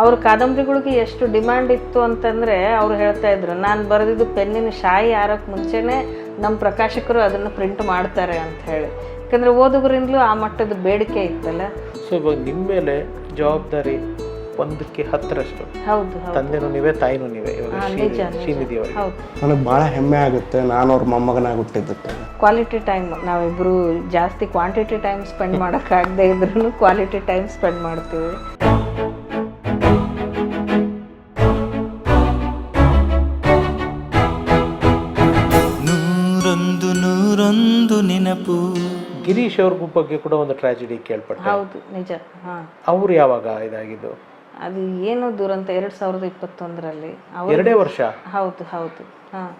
ಅವ್ರ ಕಾದಂಬರಿಗಳಿಗೆ ಎಷ್ಟು ಡಿಮ್ಯಾಂಡ್ ಇತ್ತು ಅಂತಂದರೆ ಅವ್ರು ಹೇಳ್ತಾ ಇದ್ರು ನಾನು ಬರೆದಿದ್ದು ಪೆನ್ನಿನ ಶಾಯಿ ಆರೋಕ್ಕೆ ಮುಂಚೆನೇ ನಮ್ಮ ಪ್ರಕಾಶಕರು ಅದನ್ನು ಪ್ರಿಂಟ್ ಮಾಡ್ತಾರೆ ಅಂತ ಹೇಳಿ. ಯಾಕಂದರೆ ಓದುಗರಿಂದಲೂ ಆ ಮಟ್ಟದ ಬೇಡಿಕೆ ಇತ್ತಲ್ಲ. ಸೊ ಇವಾಗ ನಿಮ್ಮ ಮೇಲೆ ಜವಾಬ್ದಾರಿ ಒಂದಕ್ಕೆ ಹತ್ತರಷ್ಟು. ಹೌದು ಹೌದು. ತಂದೆನೂ ನೀವೇ ತಾಯಿನೂ ನೀವೇ ನನಗೆ ಭಾಳ ಹೆಮ್ಮೆ ಆಗುತ್ತೆ ನಾನು ಅವ್ರ ಮೊಮ್ಮಗನಾಗಿ ಹುಟ್ಟಿದ್ದಕ್ಕೆ. ಕ್ವಾಲಿಟಿ ಟೈಮ್ ನಾವಿಬ್ಬರು ಜಾಸ್ತಿ ಕ್ವಾಂಟಿಟಿ ಟೈಮ್ ಸ್ಪೆಂಡ್ ಮಾಡೋಕ್ಕಾಗದೇ ಇದ್ರೂ ಕ್ವಾಲಿಟಿ ಟೈಮ್ ಸ್ಪೆಂಡ್ ಮಾಡ್ತೀವಿ. ಗಿರೀಶ್ ಅವ್ರ ಬಗ್ಗೆ ಕೂಡ ಒಂದು ಟ್ರಾಜಿಡಿ ಕೇಳ್ಪಟ್ಟೆ. ಹೌದು ನಿಜ. ಹಾಂ. ಅವ್ರು ಯಾವಾಗ ಇದಾಗಿದ್ದು? ಅದು ಏನು ದುರಂತ ಎರಡು ಸಾವಿರದ ಇಪ್ಪತ್ತೊಂದರಲ್ಲಿ ಎರಡೇ ವರ್ಷ? ಹೌದು ಹೌದು. ಹಾಂ.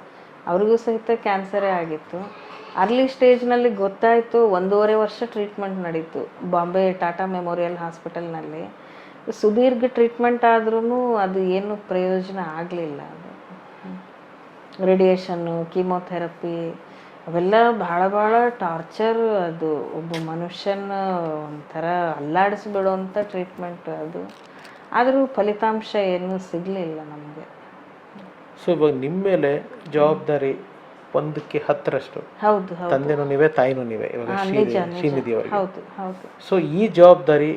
ಅವ್ರಿಗೂ ಸಹಿತ ಕ್ಯಾನ್ಸರೇ ಆಗಿತ್ತು. ಅರ್ಲಿ ಸ್ಟೇಜ್ನಲ್ಲಿ ಗೊತ್ತಾಯಿತು ಒಂದೂವರೆ ವರ್ಷ ಟ್ರೀಟ್ಮೆಂಟ್ ನಡೀತು. ಬಾಂಬೆ ಟಾಟಾ ಮೆಮೋರಿಯಲ್ ಹಾಸ್ಪಿಟಲ್ನಲ್ಲಿ. ಸುದೀರ್ಘ ಟ್ರೀಟ್ಮೆಂಟ್ ಆದ್ರೂ ಅದು ಏನು ಪ್ರಯೋಜನ ಆಗಲಿಲ್ಲ ಅದು. ರೇಡಿಯೇಷನ್ನು ಕೀಮೋಥೆರಪಿ ಅವೆಲ್ಲ ಭಾಳ ಭಾಳ ಟಾರ್ಚರ್ ಅದು. ಒಬ್ಬ ಮನುಷ್ಯನ ಒಂಥರ ಅಲ್ಲಾಡಿಸ್ಬಿಡುವಂಥ ಟ್ರೀಟ್ಮೆಂಟ್ ಅದು. ಆದರೂ ಫಲಿತಾಂಶ ಏನೂ ಸಿಗಲಿಲ್ಲ ನಮಗೆ. ಸೊ ಇವಾಗ ನಿಮ್ಮ ಮೇಲೆ ಜವಾಬ್ದಾರಿ ಒಂದಕ್ಕೆ ಹತ್ತರಷ್ಟು. ಹೌದು ತಂದೆನೂ ನೀವೇ ತಾಯಿನೂ ನೀವೇ ಇವಾಗ ಶ್ರೀನಿಧಿ ಹೌದು ಹೌದು. ಸೊ ಈ ಜವಾಬ್ದಾರಿ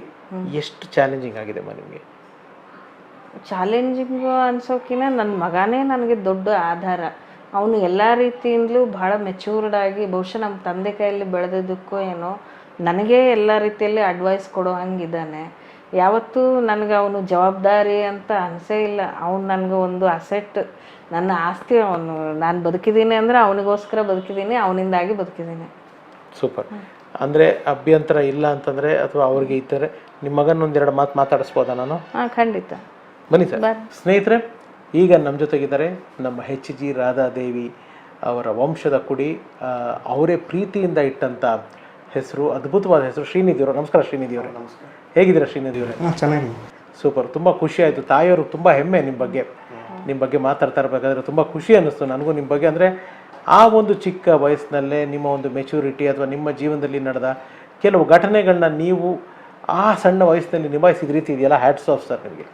ಎಷ್ಟು ಚಾಲೆಂಜಿಂಗ್ ಆಗಿದೆ ನಿಮಗೆ? ಚಾಲೆಂಜಿಂಗ್ ಅನ್ಸೋಕಿನ ನನ್ನ ಮಗನೇ ನನಗೆ ದೊಡ್ಡ ಆಧಾರ. ಅವನು ಎಲ್ಲ ರೀತಿಯಿಂದಲೂ ಭಾಳ ಮೆಚೂರ್ಡ್ ಆಗಿ ಬಹುಶಃ ನಮ್ಮ ತಂದೆ ಕೈಯಲ್ಲಿ ಬೆಳೆದಿದ್ದಕ್ಕೂ ಏನೋ ನನಗೆ ಎಲ್ಲ ರೀತಿಯಲ್ಲಿ ಅಡ್ವೈಸ್ ಕೊಡೋ ಹಂಗಿದ್ದಾನೆ. ಯಾವತ್ತೂ ನನಗೆ ಅವನು ಜವಾಬ್ದಾರಿ ಅಂತ ಅನಿಸೇ ಇಲ್ಲ. ಅವನು ನನಗೆ ಒಂದು ಅಸೆಟ್ ನನ್ನ ಆಸ್ತಿ ಅವನು. ನಾನು ಬದುಕಿದ್ದೀನಿ ಅಂದರೆ ಅವನಿಗೋಸ್ಕರ ಬದುಕಿದ್ದೀನಿ ಅವನಿಂದಾಗಿ ಬದುಕಿದ್ದೀನಿ. ಸೂಪರ್. ಅಂದರೆ ಅಭ್ಯಂತರ ಇಲ್ಲ ಅಂತಂದರೆ ಅಥವಾ ಅವ್ರಿಗೆ ಇದ್ದರೆ ನಿಮ್ಮ ಮಗನ ಒಂದೆರಡು ಮಾತು ಮಾತಾಡಿಸ್ಬೋದಾ ನಾನು? ಹಾಂ ಖಂಡಿತ. ಬನ್ನಿ ಸರ್. ಸ್ನೇಹಿತರೆ ಈಗ ನಮ್ಮ ಜೊತೆಗಿದ್ದಾರೆ ನಮ್ಮ ಹೆಚ್ ಜಿ ರಾಧಾದೇವಿ ಅವರ ವಂಶದ ಕುಡಿ ಅವರೇ ಪ್ರೀತಿಯಿಂದ ಇಟ್ಟಂಥ ಹೆಸರು ಅದ್ಭುತವಾದ ಹೆಸರು ಶ್ರೀನಿಧಿ ಅವರು. ನಮಸ್ಕಾರ ಶ್ರೀನಿಧಿ ಅವರೇ. ನಮಸ್ಕಾರ. ಹೇಗಿದ್ದೀರಾ ಶ್ರೀನಿಧಿ ಅವರೇ? ಚೆನ್ನಾಗಿ ಸೂಪರ್. ತುಂಬ ಖುಷಿ ಆಯಿತು. ತಾಯಿಯವರು ತುಂಬ ಹೆಮ್ಮೆ ನಿಮ್ಮ ಬಗ್ಗೆ. ನಿಮ್ಮ ಬಗ್ಗೆ ಮಾತಾಡ್ತಾ ಇರಬೇಕಾದ್ರೆ ತುಂಬ ಖುಷಿ ಅನ್ನಿಸ್ತು ನನಗೂ ನಿಮ್ಮ ಬಗ್ಗೆ. ಅಂದರೆ ಆ ಒಂದು ಚಿಕ್ಕ ವಯಸ್ಸಿನಲ್ಲೇ ನಿಮ್ಮ ಒಂದು ಮೆಚುರಿಟಿ ಅಥವಾ ನಿಮ್ಮ ಜೀವನದಲ್ಲಿ ನಡೆದ ಕೆಲವು ಘಟನೆಗಳನ್ನ ನೀವು ಆ ಸಣ್ಣ ವಯಸ್ಸಿನಲ್ಲಿ ನಿಭಾಯಿಸಿದ ರೀತಿ ಇದೆಯಲ್ಲ? ಹ್ಯಾಟ್ಸ್ ಆಫ್ ಸರ್ ನಿಮಗೆ.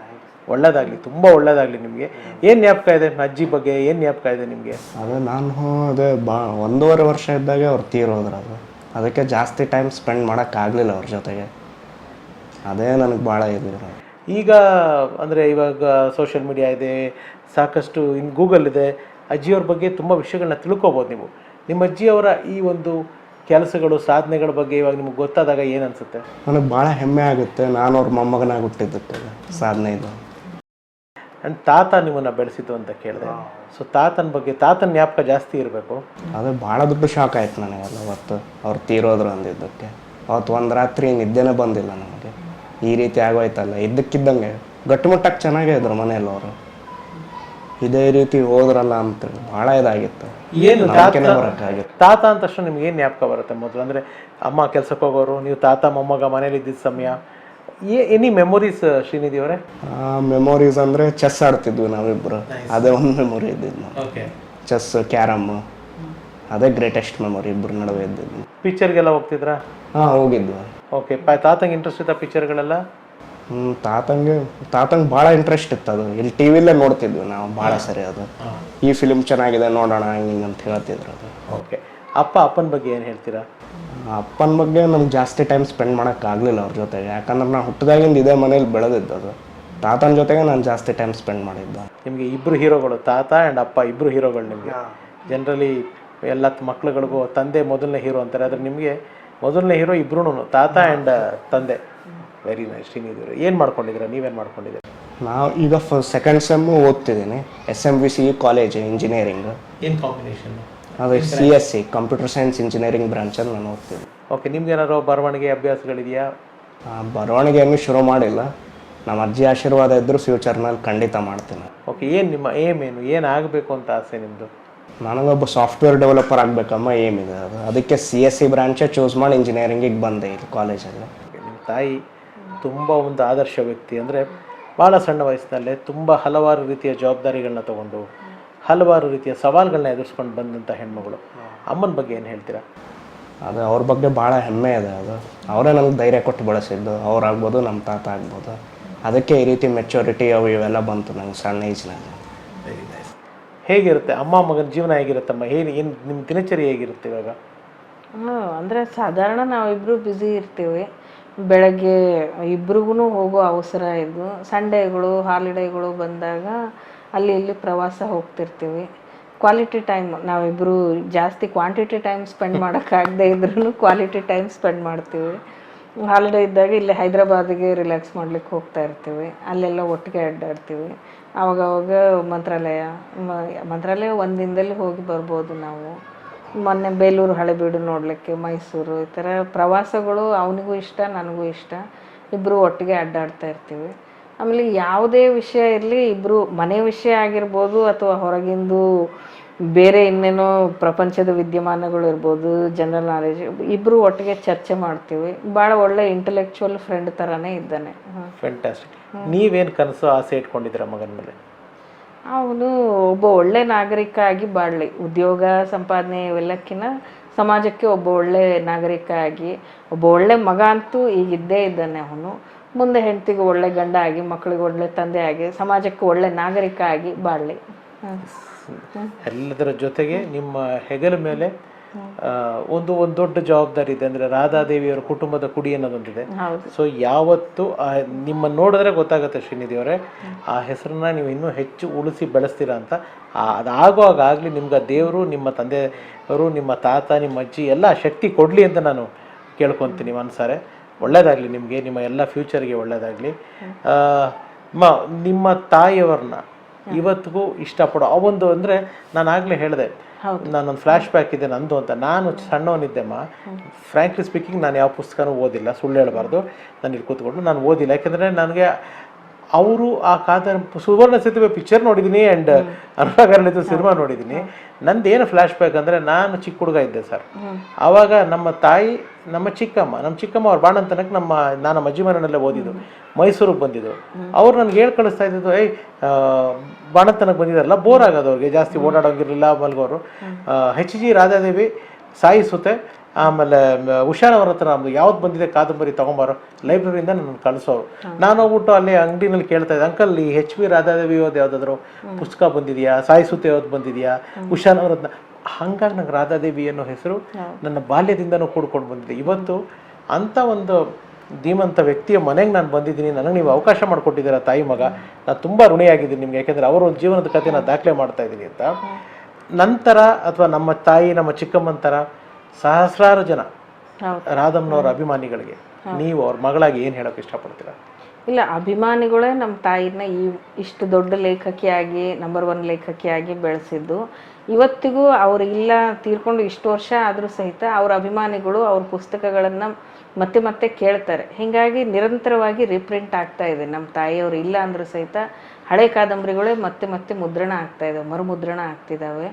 ಒಳ್ಳೇದಾಗಲಿ ತುಂಬ ಒಳ್ಳೇದಾಗಲಿ ನಿಮಗೆ. ಏನು ಜ್ಞಾಪಕ ಇದೆ ಅಜ್ಜಿ ಬಗ್ಗೆ? ಏನು ಜ್ಞಾಪಕ ಇದೆ ನಿಮಗೆ? ಅದೇ ನಾನು ಅದೇ ಬಾ ಒಂದೂವರೆ ವರ್ಷ ಇದ್ದಾಗ ಅವ್ರು ತೀರೋದ್ರು ಅದು. ಅದಕ್ಕೆ ಜಾಸ್ತಿ ಟೈಮ್ ಸ್ಪೆಂಡ್ ಮಾಡೋಕ್ಕಾಗಲಿಲ್ಲ ಅವ್ರ ಜೊತೆಗೆ. ಅದೇ ನನಗೆ ಭಾಳ ಇದ್ರು ಈಗ ಅಂದರೆ ಇವಾಗ ಸೋಷಿಯಲ್ ಮೀಡಿಯಾ ಇದೆ ಸಾಕಷ್ಟು ಇನ್ನು ಗೂಗಲ್ ಇದೆ. ಅಜ್ಜಿಯವ್ರ ಬಗ್ಗೆ ತುಂಬ ವಿಷಯಗಳನ್ನ ತಿಳ್ಕೊಬೋದು ನೀವು. ನಿಮ್ಮ ಅಜ್ಜಿಯವರ ಈ ಒಂದು ಕೆಲಸಗಳು ಸಾಧನೆಗಳ ಬಗ್ಗೆ ಇವಾಗ ನಿಮ್ಗೆ ಗೊತ್ತಾದಾಗ ಏನು ಅನಿಸುತ್ತೆ? ನನಗೆ ಭಾಳ ಹೆಮ್ಮೆ ಆಗುತ್ತೆ. ನಾನು ಅವ್ರ ಮೊಮ್ಮಗನಾಗಿ ಹುಟ್ಟಿದ್ದಕ್ಕೆ ಸಾಧನೆ ಇದು. ಆ್ಯಂಡ್ ತಾತ ನಿಮ್ಮನ್ನು ಬೆಳೆಸಿತು ಅಂತ ಕೇಳಿದೆ. ಸೊ ತಾತನ ಬಗ್ಗೆ ತಾತನ ಜ್ಞಾಪಕ ಜಾಸ್ತಿ ಇರಬೇಕು. ಅದು ಭಾಳ ದೊಡ್ಡ ಶಾಕ್ ಆಯ್ತು ನನಗೆಲ್ಲ ಅವತ್ತು. ಅವ್ರು ತೀರೋದ್ರು ಅಂದಿದ್ದಕ್ಕೆ. ಅವತ್ತು ಒಂದು ರಾತ್ರಿ ನಿದ್ದೆನೇ ಬಂದಿಲ್ಲ ನಮಗೆ. ಈ ರೀತಿ ಆಗೋಯ್ತಲ್ಲ. ಇದ್ದಕ್ಕಿದ್ದಂಗೆ ಗಟ್ಟುಮುಟ್ಟಾಗಿ ಚೆನ್ನಾಗೇ ಇದ್ರು ಮನೆಯಲ್ಲಿ ಅವರು. ಇದೇ ರೀತಿ ಹೋದ್ರಲ್ಲ ಅಂತ ಭಾಳ ಇದಾಗಿತ್ತು. ಏನು ನಂಬಿಕೆನೇ ಬರೋಕ್ಕಾಗಿತ್ತು ತಾತ ಅಂತ ತಕ್ಷಣ ನಿಮ್ಗೆ ಏನು ಜ್ಞಾಪಕ ಬರುತ್ತೆ ಮೊದಲು? ಅಂದರೆ ಅಮ್ಮ ಕೆಲ್ಸಕ್ಕೆ ಹೋಗೋರು ನೀವು ತಾತ ಮೊಮ್ಮಗ ಮನೇಲಿ ಇದ್ದಿದ್ದ ಸಮಯ ಎನಿ ಮೆಮೊರೀಸ್ ಶ್ರೀನಿಧಿ ಅವರೇ? ಮೆಮೊರೀಸ್ ಅಂದರೆ ಚೆಸ್ ಆಡ್ತಿದ್ವಿ ನಾವಿಬ್ಬರು ಅದೇ ಒಂದು ಮೆಮೊರಿ ಇದ್ದಿದ್ದು. Chess carrom. ಅದೇ ಗ್ರೇಟೆಸ್ಟ್ ಮೆಮೊರಿ ಇಬ್ಬರು ನಡುವೆ ಇದ್ದಿದ್ದು. ಪಿಕ್ಚರ್ಗೆಲ್ಲ ಹೋಗ್ತಿದ್ರಾ? ಹಾಂ ಹೋಗಿದ್ವಿ. ಓಕೆ ತಾತಂಗೆ ಇಂಟ್ರೆಸ್ಟ್ ಇತ್ತ ಪಿಕ್ಚರ್ಗಳೆಲ್ಲ ಹ್ಞೂ ತಾತಂಗೆ ತಾತಂಗೆ ಭಾಳ ಇಂಟ್ರೆಸ್ಟ್ ಇತ್ತು ಅದು. ಇಲ್ಲಿ ಟಿ ವಿಲೇ ನೋಡ್ತಿದ್ವಿ ನಾವು ಭಾಳ ಸರಿ ಅದು. ಈ ಫಿಲಿಮ್ ಚೆನ್ನಾಗಿದೆ ನೋಡೋಣ ಹಿಂಗೆ ಅಂತ ಹೇಳ್ತಿದ್ರು ಅದು. ಓಕೆ ಅಪ್ಪ ಅಪ್ಪನ ಬಗ್ಗೆ ಏನು ಹೇಳ್ತೀರಾ? ಅಪ್ಪನ ಬಗ್ಗೆ ನಮ್ಗೆ ಜಾಸ್ತಿ ಟೈಮ್ ಸ್ಪೆಂಡ್ ಮಾಡೋಕ್ಕಾಗಲಿಲ್ಲ ಅವ್ರ ಜೊತೆಗೆ ಯಾಕಂದ್ರೆ ನಾನು ಹುಟ್ಟಿದಾಗಿಂದ ಇದೇ ಮನೇಲಿ ಬೆಳೆದಿದ್ದು ಅದು. ತಾತನ ಜೊತೆಗೆ ನಾನು ಜಾಸ್ತಿ ಟೈಮ್ ಸ್ಪೆಂಡ್ ಮಾಡಿದ್ದೆ. ನಿಮಗೆ ಇಬ್ಬರು ಹೀರೋಗಳು ತಾತ ಆ್ಯಂಡ್ ಅಪ್ಪ ಇಬ್ಬರು ಹೀರೋಗಳು ನಿಮಗೆ. ಜನರಲಿ ಎಲ್ಲ ಮಕ್ಳುಗಳಿಗೂ ತಂದೆ ಮೊದಲನೇ ಹೀರೋ ಅಂತಾರೆ. ಆದರೆ ನಿಮಗೆ ಮೊದಲನೇ ಹೀರೋ ಇಬ್ರು ತಾತ ಆ್ಯಂಡ್ ತಂದೆ. ವೆರಿ ನೈಸ್ ಶ್ರೀನಿಧಿ ಏನು ಮಾಡ್ಕೊಂಡಿದ್ದೀರಾ? ನೀವೇನು ಮಾಡ್ಕೊಂಡಿದ್ದೀರಾ? ನಾವು ಈಗ ಫ second sem ಓದ್ತಿದ್ದೀನಿ. S M V C college engineering ಏನು ಕಾಂಬಿನೇಷನ್ ಅದು C S C computer science engineering ಬ್ರಾಂಚಲ್ಲಿ ನಾನು ಓದ್ತೀನಿ. ಓಕೆ ನಿಮ್ಗೆ ಏನಾದ್ರು ಬರವಣಿಗೆ ಅಭ್ಯಾಸಗಳಿದೆಯಾ? ಬರವಣಿಗೆ ಏನು ಶುರು ಮಾಡಿಲ್ಲ. ನಮ್ಮ ಅಜ್ಜಿ ಆಶೀರ್ವಾದ ಇದ್ದರೂ ಫ್ಯೂಚರ್ನಲ್ಲಿ ಖಂಡಿತ ಮಾಡ್ತೀನಿ. ಓಕೆ ಏನು ನಿಮ್ಮ ಏಮ್ ಏನು? ಏನು ಆಗಬೇಕು ಅಂತ ಆಸೆ ನಿಮ್ಮದು ನನಗೊಬ್ಬ ಸಾಫ್ಟ್ವೇರ್ ಡೆವಲಪರ್ ಆಗಬೇಕಮ್ಮ ಏಮ್ ಇದೆ. ಅದು ಅದಕ್ಕೆ ಸಿ ಎಸ್ ಸಿ ಬ್ರಾಂಚೇ ಚೂಸ್ ಮಾಡಿ ಇಂಜಿನಿಯರಿಂಗಿಗೆ ಬಂದೆ ಇಲ್ಲಿ ಕಾಲೇಜಲ್ಲಿ ನಿಮ್ಮ ತಾಯಿ ತುಂಬ ಒಂದು ಆದರ್ಶ ವ್ಯಕ್ತಿ ಅಂದರೆ ಭಾಳ ಸಣ್ಣ ವಯಸ್ಸಿನಲ್ಲೇ ತುಂಬ ಹಲವಾರು ರೀತಿಯ ಜವಾಬ್ದಾರಿಗಳನ್ನ ತಗೊಂಡು ಹಲವಾರು ರೀತಿಯ ಸವಾಲುಗಳನ್ನ ಎದುರಿಸ್ಕೊಂಡು ಬಂದಂಥ ಹೆಣ್ಮಗಳು. ಅಮ್ಮನ ಬಗ್ಗೆ ಏನು ಹೇಳ್ತೀರಾ? ಅದು ಅವ್ರ ಬಗ್ಗೆ ಭಾಳ ಹೆಮ್ಮೆ ಇದೆ ಅದು. ಅವರೇ ನನಗೆ ಧೈರ್ಯ ಕೊಟ್ಟು ಬೆಳೆಸಿದ್ದು. ಅವ್ರಾಗ್ಬೋದು ನಮ್ಮ ತಾತ ಆಗ್ಬೋದು. ಅದಕ್ಕೆ ಈ ರೀತಿ ಮೆಚುರಿಟಿ ಅವು ಇವೆಲ್ಲ ಬಂತು ನಂಗೆ ಸಣ್ಣ ಏಜ್ನಲ್ಲಿ. ಹೇಗಿರುತ್ತೆ? ಅಮ್ಮ ಮಗನ ಜೀವನ ಹೇಗಿರುತ್ತಮ್ಮ ಏನು ಏನು ನಿಮ್ಮ ದಿನಚರಿ ಹೇಗಿರುತ್ತೆ ಇವಾಗ? ಅಂದರೆ ಸಾಧಾರಣ ನಾವಿಬ್ಬರು ಬ್ಯುಸಿ ಇರ್ತೀವಿ. ಬೆಳಗ್ಗೆ ಇಬ್ರಿಗೂ ಹೋಗೋ ಅವಸರ ಇದು. ಸಂಡೇಗಳು ಹಾಲಿಡೇಗಳು ಬಂದಾಗ ಅಲ್ಲಿ ಇಲ್ಲಿ ಪ್ರವಾಸ ಹೋಗ್ತಿರ್ತೀವಿ. ಕ್ವಾಲಿಟಿ ಟೈಮ್ ನಾವಿಬ್ಬರು ಜಾಸ್ತಿ ಕ್ವಾಂಟಿಟಿ ಟೈಮ್ ಸ್ಪೆಂಡ್ ಮಾಡೋಕ್ಕಾಗದೇ ಇದ್ರೂ ಕ್ವಾಲಿಟಿ ಟೈಮ್ ಸ್ಪೆಂಡ್ ಮಾಡ್ತೀವಿ. ಹಾಲಿಡೇ ಇದ್ದಾಗ ಇಲ್ಲಿ ಹೈದ್ರಾಬಾದಿಗೆ ರಿಲ್ಯಾಕ್ಸ್ ಮಾಡ್ಲಿಕ್ಕೆ ಹೋಗ್ತಾ ಇರ್ತೀವಿ. ಅಲ್ಲೆಲ್ಲ ಒಟ್ಟಿಗೆ ಅಡ್ಡಾಡ್ತೀವಿ. ಆವಾಗವಾಗ ಮಂತ್ರಾಲಯ ಮಂತ್ರಾಲಯ ಒಂದು ದಿನದಲ್ಲಿ ಹೋಗಿ ಬರ್ಬೋದು ನಾವು. ಮೊನ್ನೆ ಬೇಲೂರು ಹಳೆಬೀಡು ನೋಡಲಿಕ್ಕೆ ಮೈಸೂರು ಈ ಥರ ಪ್ರವಾಸಗಳು ಅವನಿಗೂ ಇಷ್ಟ ನನಗೂ ಇಷ್ಟ. ಇಬ್ಬರು ಒಟ್ಟಿಗೆ ಅಡ್ಡಾಡ್ತಾ ಇರ್ತೀವಿ. ಆಮೇಲೆ ಯಾವುದೇ ವಿಷಯ ಇರಲಿ ಇಬ್ಬರು ಮನೆ ವಿಷಯ ಆಗಿರ್ಬೋದು ಅಥವಾ ಹೊರಗಿಂದು ಬೇರೆ ಇನ್ನೇನೋ ಪ್ರಪಂಚದ ವಿದ್ಯಮಾನಗಳು ಇರ್ಬೋದು ಜನರಲ್ ನಾಲೆಜ್ ಇಬ್ಬರು ಒಟ್ಟಿಗೆ ಚರ್ಚೆ ಮಾಡ್ತೀವಿ. ಭಾಳ ಒಳ್ಳೆ ಇಂಟೆಲೆಕ್ಚುವಲ್ ಫ್ರೆಂಡ್ ಥರನೇ ಇದ್ದಾನೆ. ಫ್ಯಾಂಟಾಸ್ಟಿಕ್ ನೀವೇನು ಕನಸು ಆಸೆ ಇಟ್ಕೊಂಡಿದ್ದೀರ ಮಗನ ಮೇಲೆ? ಅವನು ಒಬ್ಬ ಒಳ್ಳೆ ನಾಗರಿಕ ಆಗಿ ಬಾಳಲಿ. ಉದ್ಯೋಗ ಸಂಪಾದನೆ ಇವೆಲ್ಲಕ್ಕಿಂತ ಸಮಾಜಕ್ಕೆ ಒಬ್ಬ ಒಳ್ಳೆ ನಾಗರಿಕ ಆಗಿ ಒಬ್ಬ ಒಳ್ಳೆ ಮಗ ಅಂತೂ ಈಗಿದ್ದೇ ಇದ್ದಾನೆ ಅವನು. ಮುಂದೆ ಹೆಂಡತಿಗೆ ಒಳ್ಳೆ ಗಂಡ ಆಗಿ ಮಕ್ಕಳಿಗೆ ಒಳ್ಳೆ ತಂದೆ ಆಗಿ ಸಮಾಜಕ್ಕೆ ಒಳ್ಳೆ ನಾಗರಿಕ ಆಗಿ ಬಾಳಲಿ. ಎಲ್ಲದರ ಜೊತೆಗೆ ನಿಮ್ಮ ಹೆಗಲ ಮೇಲೆ ಒಂದು ಒಂದು ದೊಡ್ಡ ಜವಾಬ್ದಾರಿ ಇದೆ ಅಂದ್ರೆ ರಾಧಾದೇವಿಯವರ ಕುಟುಂಬದ ಕುಡಿ ಅನ್ನೋದೊಂದಿದೆ. ಸೊ ಯಾವತ್ತು ನಿಮ್ಮ ನಿಮ್ಮನ್ನು ನೋಡಿದ್ರೆ ಗೊತ್ತಾಗುತ್ತೆ ಶ್ರೀನಿಧಿ ಅವರೇ ಆ ಹೆಸರನ್ನ ನೀವು ಇನ್ನೂ ಹೆಚ್ಚು ಉಳಿಸಿ ಬೆಳೆಸ್ತೀರಾ ಅಂತ. ಅದಾಗುವಾಗ ಆಗಲಿ ನಿಮ್ಗೆ ದೇವರು ನಿಮ್ಮ ತಂದೆಯವರು ನಿಮ್ಮ ತಾತ ನಿಮ್ಮ ಅಜ್ಜಿ ಎಲ್ಲ ಶಕ್ತಿ ಕೊಡಲಿ ಅಂತ ನಾನು ಕೇಳ್ಕೊತೀನಿ ಮನಸಾರೆ. ಒಳ್ಳೇದಾಗಲಿ ನಿಮಗೆ ನಿಮ್ಮ ಎಲ್ಲ ಫ್ಯೂಚರ್ಗೆ ಒಳ್ಳೆಯದಾಗಲಿ ಮ ನಿಮ್ಮ ತಾಯಿಯವ್ರನ್ನ ಇವತ್ತಿಗೂ ಇಷ್ಟಪಡೋ ಆ ಒಂದು ಅಂದರೆ ನಾನು ಆಗಲೇ ಹೇಳಿದೆ ನಾನೊಂದು ಫ್ಲ್ಯಾಶ್ ಬ್ಯಾಕ್ ಇದೆ ನಂದು ಅಂತ. ನಾನು ಸಣ್ಣವನಿದ್ದೆಮ್ಮ ಫ್ರ್ಯಾಂಕ್ಲಿ ಸ್ಪೀಕಿಂಗ್ ನಾನು ಯಾವ ಪುಸ್ತಕನೂ ಓದಿಲ್ಲ ಸುಳ್ಳು ಹೇಳಬಾರ್ದು. ನಾನು ಇಲ್ಲಿ ಕೂತ್ಕೊಂಡು ನಾನು ಓದಿಲ್ಲ. ಯಾಕೆಂದರೆ ನನಗೆ ಅವರು ಆ ಕಾದ ಸುವರ್ಣ ಸೇತುವೆ ಪಿಕ್ಚರ್ ನೋಡಿದ್ದೀನಿ ಆ್ಯಂಡ್ ಅನುರಾಗ್ ಅರಳಿತು ಸಿನಿಮಾ ನೋಡಿದ್ದೀನಿ ನಂದೇನು ಫ್ಲ್ಯಾಶ್ ಬ್ಯಾಕ್ ಅಂದರೆ ನಾನು ಚಿಕ್ಕ ಹುಡುಗ ಇದ್ದೆ ಸರ್. ಆವಾಗ ನಮ್ಮ ತಾಯಿ ನಮ್ಮ ಚಿಕ್ಕಮ್ಮ ನಮ್ಮ ಚಿಕ್ಕಮ್ಮ ಅವ್ರ ಬಾಣಂತನಕ್ಕೆ ನಮ್ಮ ನಾನು ಮಜ್ಜಿ ಅಜ್ಜಿ ಮನೆಯಲ್ಲೇ ಓದಿದ್ದು ಮೈಸೂರಿಗೆ ಬಂದಿದ್ದು. ಅವ್ರು ನನಗೆ ಹೇಳಿ ಕಳಿಸ್ತಾ ಇದ್ದಿದ್ದು ಏಯ್ ಬಾಣಂತನಕ್ಕೆ ಬಂದಿದ್ದಾರಲ್ಲ ಬೋರ್ ಆಗೋದು ಅವ್ರಿಗೆ. ಜಾಸ್ತಿ ಓಡಾಡೋಂಗಿರಲಿಲ್ಲ ಮಲ್ಗೋರು. H G Radhadevi ಸಾಯಿಸುತ್ತೆ. ಸುತೆ ಆಮೇಲೆ ಹುಷಾರ್ ಉಷಾರ್ ಅವ್ರ ಹತ್ರ ನಮ್ದು ಯಾವ್ದು ಬಂದಿದೆ ಕಾದಂಬರಿ ತಗೊಂಬಾರೋ ಲೈಬ್ರರಿಯಿಂದ ನನ್ನ ಕಳಿಸೋರು. ನಾನು ಹೋಗ್ಬಿಟ್ಟು ಅಲ್ಲಿ ಅಂಗಡಿನಲ್ಲಿ ಕೇಳ್ತಾ ಇದ್ದೆ ಅಂಕಲ್ ಈ ಹೆಚ್ ವಿ ರಾಧಾದೇವಿ ಯೋದು ಯಾವ್ದಾದ್ರು ಪುಸ್ತಕ ಬಂದಿದೆಯಾ? ಸಾಯಿಸುತ್ತೆ ಸುತೆ ಯಾವ್ದು ಬಂದಿದೆಯಾ? ಹುಷಾರ್ ಅವ್ರದ್ನ ಹಂಗಾಗಿ ನಂಗೆ ರಾಧಾದೇವಿ ಅನ್ನೋ ಹೆಸರು ನನ್ನ ಬಾಲ್ಯದಿಂದನೂ ಕೂಡ್ಕೊಂಡು ಬಂದಿದೆ. ಇವತ್ತು ಅಂಥ ಒಂದು ಧೀಮಂತ ವ್ಯಕ್ತಿಯ ಮನೆಗೆ ನಾನು ಬಂದಿದ್ದೀನಿ. ನನಗೆ ನೀವು ಅವಕಾಶ ಮಾಡಿಕೊಟ್ಟಿದ್ದೀರಾ ತಾಯಿ ಮಗ? ನಾನು ತುಂಬ ಋಣಿಯಾಗಿದ್ದೀನಿ ನಿಮ್ಗೆ. ಯಾಕೆಂದರೆ ಅವರ ಒಂದು ಜೀವನದ ಕಥೆ ನಾನು ದಾಖಲೆ ಮಾಡ್ತಾ ಇದ್ದೀನಿ ಅಂತ. ನಂತರ ಅಥವಾ ನಮ್ಮ ತಾಯಿ ನಮ್ಮ ಚಿಕ್ಕಮ್ಮನ ಥರ ಸಹಸ್ರಾರು ಜನ ಹೌದು. ರಾಧಮ್ಮನವರ ಅಭಿಮಾನಿಗಳಿಗೆ ನೀವು ಅವ್ರ ಮಗಳಾಗಿ ಏನು ಹೇಳೋಕೆ ಇಷ್ಟಪಡ್ತೀರಾ? ಇಲ್ಲ ಅಭಿಮಾನಿಗಳೇ ನಮ್ಮ ತಾಯಿನ ಈ ಇಷ್ಟು ದೊಡ್ಡ ಲೇಖಕಿಯಾಗಿ ನಂಬರ್ ಒನ್ ಲೇಖಕಿಯಾಗಿ ಬೆಳೆಸಿದ್ದು. ಇವತ್ತಿಗೂ ಅವರು ಇಲ್ಲ ತೀರ್ಕೊಂಡು ಇಷ್ಟು ವರ್ಷ ಆದರೂ ಸಹಿತ ಅವ್ರ ಅಭಿಮಾನಿಗಳು ಅವ್ರ ಪುಸ್ತಕಗಳನ್ನು ಮತ್ತೆ ಮತ್ತೆ ಕೇಳ್ತಾರೆ. ಹೀಗಾಗಿ ನಿರಂತರವಾಗಿ ರೀಪ್ರಿಂಟ್ ಆಗ್ತಾ ಇದೆ. ನಮ್ಮ ತಾಯಿಯವರು ಇಲ್ಲ ಅಂದರೂ ಸಹಿತ ಹಳೆ ಕಾದಂಬರಿಗಳೇ ಮತ್ತೆ ಮತ್ತೆ ಮುದ್ರಣ ಆಗ್ತಾ ಇದಾವೆ ಮರುಮುದ್ರಣ ಆಗ್ತಿದ್ದಾವೆ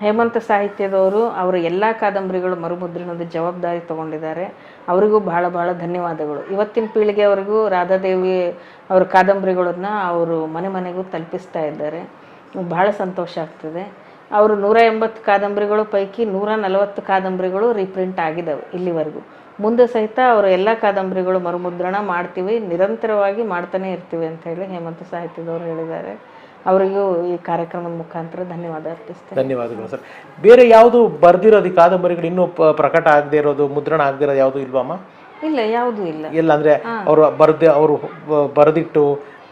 ಹೇಮಂತ ಸಾಹಿತ್ಯದವರು ಅವರ ಎಲ್ಲ ಕಾದಂಬರಿಗಳು ಮರುಮುದ್ರಣದ ಜವಾಬ್ದಾರಿ ತಗೊಂಡಿದ್ದಾರೆ. ಅವರಿಗೂ ಬಹಳ ಬಹಳ ಧನ್ಯವಾದಗಳು. ಇವತ್ತಿನ ಪೀಳಿಗೆಯವರೆಗೂ ರಾಧಾದೇವಿ ಅವರ ಕಾದಂಬರಿಗಳನ್ನು ಅವರು ಮನೆ ಮನೆಗೂ ತಲುಪಿಸ್ತಾ ಇದ್ದಾರೆ. ಬಹಳ ಸಂತೋಷ ಆಗ್ತದೆ. ಅವರು ನೂರ ಎಂಬತ್ತು ಕಾದಂಬರಿಗಳು, ಪೈಕಿ ನೂರ ನಲವತ್ತು ಕಾದಂಬರಿಗಳು ರೀಪ್ರಿಂಟ್ ಆಗಿದ್ದಾವೆ ಇಲ್ಲಿವರೆಗೂ. ಮುಂದೆ ಸಹಿತ ಅವರು ಎಲ್ಲ ಕಾದಂಬರಿಗಳು ಮರುಮುದ್ರಣ ಮಾಡ್ತೀವಿ, ನಿರಂತರವಾಗಿ ಮಾಡ್ತಾನೆ ಇರ್ತೀವಿ ಅಂತ ಹೇಳಿ ಹೇಮಂತ ಸಾಹಿತ್ಯದವರು ಹೇಳಿದ್ದಾರೆ. ಅವರಿಗೂ ಈ ಕಾರ್ಯಕ್ರಮದ ಮುಖಾಂತರ ಧನ್ಯವಾದ ಅರ್ಪಿಸ್ತೇನೆ. ಧನ್ಯವಾದಗಳು ಸರ್. ಬೇರೆ ಯಾವುದು ಬರ್ದಿರೋದು ಈ ಕಾದಂಬರಿಗಳು ಇನ್ನೂ ಪ- ಪ್ರಕಟ ಆಗದೆ ಇರೋದು ಮುದ್ರಣ ಆಗದೆ ಇರೋದು ಯಾವುದು ಇಲ್ವಮ್ಮ ಇಲ್ಲ ಯಾವುದೂ ಇಲ್ಲ. ಇಲ್ಲ ಅಂದ್ರೆ ಅವರು ಬರ್ದೆ ಅವರು ಬರೆದಿಟ್ಟು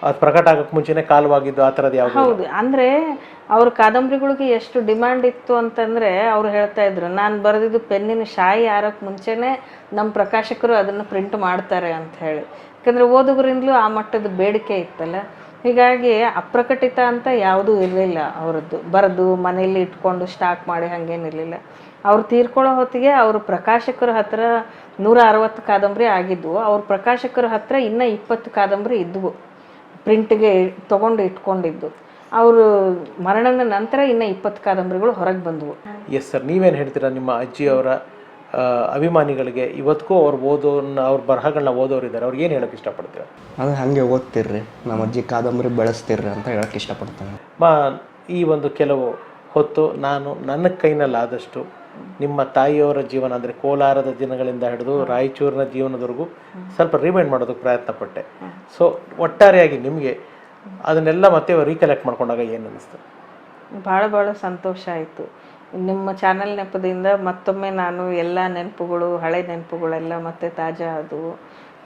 ಅದು ಪ್ರಕಟ ಆಗಕ್ಕೆ ಮುಂಚೆನೇ ಕಾಲವಾಗಿದ್ದು ಆ ಥರದ್ದು ಯಾವುದು? ಹೌದು. ಅಂದ್ರೆ ಅವ್ರ ಕಾದಂಬರಿಗಳಿಗೆ ಎಷ್ಟು ಡಿಮ್ಯಾಂಡ್ ಇತ್ತು ಅಂತಂದ್ರೆ ಅವ್ರು ಹೇಳ್ತಾ ಇದ್ರು ನಾನು ಬರೆದಿದ್ದು ಪೆನ್ನಿನ ಶಾಯಿ ಆರೋಕ್ಕೆ ಮುಂಚೆನೆ ನಮ್ಮ ಪ್ರಕಾಶಕರು ಅದನ್ನು ಪ್ರಿಂಟ್ ಮಾಡ್ತಾರೆ ಅಂತ ಹೇಳಿ. ಯಾಕಂದ್ರೆ ಓದುಗರಿಂದಲೂ ಆ ಮಟ್ಟದ ಬೇಡಿಕೆ ಇತ್ತಲ್ಲ. ಹೀಗಾಗಿ ಅಪ್ರಕಟಿತ ಅಂತ ಯಾವುದೂ ಇರಲಿಲ್ಲ ಅವರದ್ದು. ಬರೆದು ಮನೆಯಲ್ಲಿ ಇಟ್ಕೊಂಡು ಸ್ಟಾಕ್ ಮಾಡಿ ಹಾಗೇನಿರಲಿಲ್ಲ ಅವ್ರು ತೀರ್ಕೊಳ್ಳೋ ಹೊತ್ತಿಗೆ ಅವರು ಪ್ರಕಾಶಕರ ಹತ್ರ ನೂರ ಅರವತ್ತು ಕಾದಂಬರಿ ಆಗಿದ್ವು. ಅವ್ರ ಪ್ರಕಾಶಕರ ಹತ್ರ ಇನ್ನೂ ಇಪ್ಪತ್ತು ಕಾದಂಬರಿ ಇದ್ವು. ಪ್ರಿಂಟ್ಗೆ ತಗೊಂಡು ಇಟ್ಕೊಂಡಿದ್ದು. ಅವರು ಮರಣದ ನಂತರ ಇನ್ನು ಇಪ್ಪತ್ತು ಕಾದಂಬರಿಗಳು ಹೊರಗೆ ಬಂದವು. ಎಸ್ ಸರ್ ನೀವೇನು ಹೇಳ್ತೀರಾ ನಿಮ್ಮ ಅಜ್ಜಿಯವರ ಆ, ಅಭಿಮಾನಿಗಳಿಗೆ ಇವತ್ತಿಗೂ ಅವ್ರು ಓದೋ ಅವ್ರ ಬರಹಗಳನ್ನ ಓದೋರಿದ್ದಾರೆ. ಅವ್ರಿಗೆ ಏನು ಹೇಳೋಕೆ ಇಷ್ಟಪಡ್ತೀರಾ? ಅದು ಹಾಗೆ ಓದ್ತಿರ್ರಿ. ನಮ್ಮ ಅಜ್ಜಿ ಕಾದಂಬರಿ ಬೆಳೆಸ್ತಿರ್ರಿ ಅಂತ ಹೇಳಕ್ಕೆ ಇಷ್ಟಪಡ್ತೇನೆ. ಮಾ ಈ ಒಂದು ಕೆಲವು ಹೊತ್ತು ನಾನು ನನ್ನ ಕೈನಲ್ಲಾದಷ್ಟು ನಿಮ್ಮ ತಾಯಿಯವರ ಜೀವನ ಅಂದರೆ ಕೋಲಾರದ ದಿನಗಳಿಂದ ಹಿಡಿದು ರಾಯಚೂರಿನ ಜೀವನದವರೆಗೂ ಸ್ವಲ್ಪ ರಿಮೈಂಡ್ ಮಾಡೋದಕ್ಕೆ ಪ್ರಯತ್ನ ಪಟ್ಟೆ ಸೊ ಒಟ್ಟಾರೆಯಾಗಿ ನಿಮಗೆ ಅದನ್ನೆಲ್ಲ ಮತ್ತೆ ರೀಕಲೆಕ್ಟ್ ಮಾಡ್ಕೊಂಡಾಗ ಏನು ಅನ್ನಿಸ್ತು? ಭಾಳ ಭಾಳ ಸಂತೋಷ ಆಯಿತು. ನಿಮ್ಮ ಚಾನಲ್ ನೆಪದಿಂದ ಮತ್ತೊಮ್ಮೆ ನಾನು ಎಲ್ಲ ನೆನಪುಗಳು, ಹಳೆ ನೆನಪುಗಳೆಲ್ಲ ಮತ್ತೆ ತಾಜಾ ಅದು.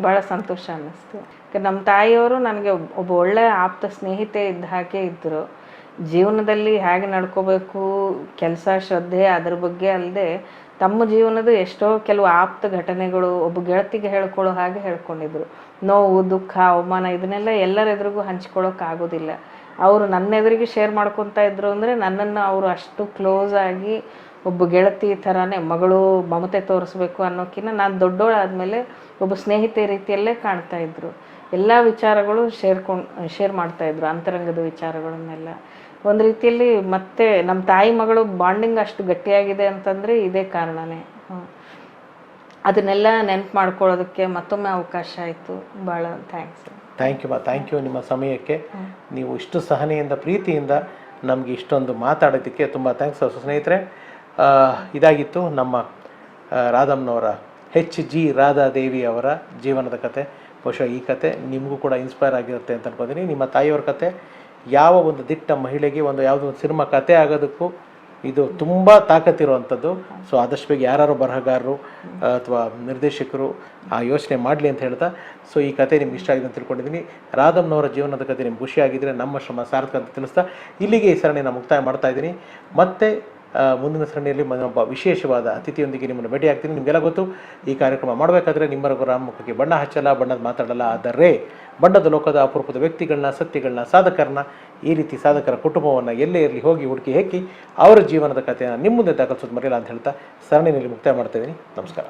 ಭಾಳ ಸಂತೋಷ ಅನ್ನಿಸ್ತು. ನಮ್ಮ ತಾಯಿಯವರು ನನಗೆ ಒಬ್ಬ ಒಳ್ಳೆಯ ಆಪ್ತ ಸ್ನೇಹಿತೆ ಇದ್ದ ಹಾಗೆ ಇದ್ದರು ಜೀವನದಲ್ಲಿ ಹೇಗೆ ನಡ್ಕೋಬೇಕು, ಕೆಲಸ, ಶ್ರದ್ಧೆ ಅದ್ರ ಬಗ್ಗೆ ಅಲ್ಲದೆ ತಮ್ಮ ಜೀವನದ ಎಷ್ಟೋ ಕೆಲವು ಆಪ್ತ ಘಟನೆಗಳು ಒಬ್ಬ ಗೆಳತಿಗೆ ಹೇಳ್ಕೊಳ್ಳೋ ಹಾಗೆ ಹೇಳ್ಕೊಂಡಿದ್ರು. ನೋವು, ದುಃಖ, ಅವಮಾನ ಇದನ್ನೆಲ್ಲ ಎಲ್ಲರ ಎದುರಿಗೂ ಹಂಚ್ಕೊಳ್ಳೋಕೆ ಆಗೋದಿಲ್ಲ ಅವರು ನನ್ನ ಎದುರಿಗೆ ಶೇರ್ ಮಾಡ್ಕೊತಾ ಇದ್ರು ಅಂದರೆ ನನ್ನನ್ನು ಅವರು ಅಷ್ಟು ಕ್ಲೋಸ್ ಆಗಿ ಒಬ್ಬ ಗೆಳತಿ ಥರನೇ ಮಗಳು ಮಮತೆ ತೋರಿಸ್ಬೇಕು ಅನ್ನೋಕ್ಕಿಂತ ನಾನು ದೊಡ್ಡೋಳಾದಮೇಲೆ ಒಬ್ಬ ಸ್ನೇಹಿತೆ ರೀತಿಯಲ್ಲೇ ಕಾಣ್ತಾ ಇದ್ರು. ಎಲ್ಲ ವಿಚಾರಗಳು ಶೇರ್ಕೊಂಡು ಶೇರ್ ಮಾಡ್ತಾಯಿದ್ರು ಅಂತರಂಗದ ವಿಚಾರಗಳನ್ನೆಲ್ಲ. ಒಂದು ರೀತಿಯಲ್ಲಿ ಮತ್ತೆ ನಮ್ಮ ತಾಯಿ ಮಗಳು ಬಾಂಡಿಂಗ್ ಅಷ್ಟು ಗಟ್ಟಿಯಾಗಿದೆ ಅಂತಂದರೆ ಇದೇ ಕಾರಣನೇ. ಅದನ್ನೆಲ್ಲ ನೆನಪು ಮಾಡ್ಕೊಳ್ಳೋದಕ್ಕೆ ಮತ್ತೊಮ್ಮೆ ಅವಕಾಶ ಆಯಿತು. ಭಾಳ thanks thank you ma'am thank you ನಿಮ್ಮ ಸಮಯಕ್ಕೆ. ನೀವು ಇಷ್ಟು ಸಹನೆಯಿಂದ ಪ್ರೀತಿಯಿಂದ ನಮಗೆ ಇಷ್ಟೊಂದು ಮಾತಾಡೋದಕ್ಕೆ ತುಂಬ ಥ್ಯಾಂಕ್ಸ್ ಸ್ನೇಹಿತರೆ. ಇದಾಗಿತ್ತು ನಮ್ಮ ರಾಧಮ್ಮನವರ ರಾಧಮ್ನವರ ಹೆಚ್ ಜಿ ರಾಧಾದೇವಿ ಅವರ ಜೀವನದ ಕತೆ. ಬಹುಶಃ ಈ ಕತೆ ನಿಮಗೂ ಕೂಡ ಇನ್ಸ್ಪೈರ್ ಆಗಿರುತ್ತೆ ಅಂತ ಅನ್ಕೋತೀನಿ ನಿಮ್ಮ ತಾಯಿಯವ್ರ ಕತೆ ಯಾವ ಒಂದು ದಿಟ್ಟ ಮಹಿಳೆಗೆ ಒಂದು ಯಾವುದೋ ಒಂದು ಸಿನಿಮಾ ಕತೆ ಆಗೋದಕ್ಕೂ ಇದು ತುಂಬ ತಾಕತ್ತಿರುವಂಥದ್ದು ಸೊ ಆದಷ್ಟು ಬೇಗ ಯಾರು ಬರಹಗಾರರು ಅಥವಾ ನಿರ್ದೇಶಕರು ಆ ಯೋಚನೆ ಮಾಡಲಿ ಅಂತ ಹೇಳ್ತಾ ಸೊ ಈ ಕತೆ ನಿಮ್ಗೆ ಇಷ್ಟ ಆಗಿದೆ ಅಂತ ತಿಳ್ಕೊಂಡಿದ್ದೀನಿ. ರಾಧಮ್ನವರ ಜೀವನದ ಕತೆ ನಿಮ್ಗೆ ಖುಷಿ ಆಗಿದ್ರೆ ನಮ್ಮ ಶ್ರಮ ಸಾರ್ಥಕ ಅಂತ ತಿಳಿಸ್ತಾ ಇಲ್ಲಿಗೆ ಈ ಸರಣಿನ ಮುಕ್ತಾಯ ಮಾಡ್ತಾ ಇದ್ದೀನಿ. ಮತ್ತೆ ಮುಂದಿನ ಸರಣಿಯಲ್ಲಿ ಒಬ್ಬ ವಿಶೇಷವಾದ ಅತಿಥಿಯೊಂದಿಗೆ ನಿಮ್ಮನ್ನು ಭೇಟಿ ಆಗ್ತೀನಿ. ನಿಮಗೆಲ್ಲ ಗೊತ್ತು ಈ ಕಾರ್ಯಕ್ರಮ ಮಾಡಬೇಕಾದ್ರೆ ನಿಮ್ಮರ ಮುಖಕ್ಕೆ ಬಣ್ಣ ಹಚ್ಚಲ್ಲ ಬಣ್ಣದ ಮಾತಾಡಲ್ಲ. ಆದರೆ ಬಣ್ಣದ ಲೋಕದ ಅಪರೂಪದ ವ್ಯಕ್ತಿಗಳನ್ನ ಸತ್ಯಗಳನ್ನ ಸಾಧಕರನ್ನ ಈ ರೀತಿ ಸಾಧಕರ ಕುಟುಂಬವನ್ನು ಎಲ್ಲೇ ಇರಲಿ ಹೋಗಿ ಹುಡುಕಿ ಹೆಕ್ಕಿ, ಅವರ ಜೀವನದ ಕಥೆಯನ್ನು ನಿಮ್ಮ ಮುಂದೆ ದಾಖಲಿಸೋದು ಮರೆಯಲ್ಲ ಅಂತ ಹೇಳ್ತಾ ಸರಣಿನಲ್ಲಿ ಮುಕ್ತಾಯ ಮಾಡ್ತಾ ಇದ್ದೀನಿ. ನಮಸ್ಕಾರ.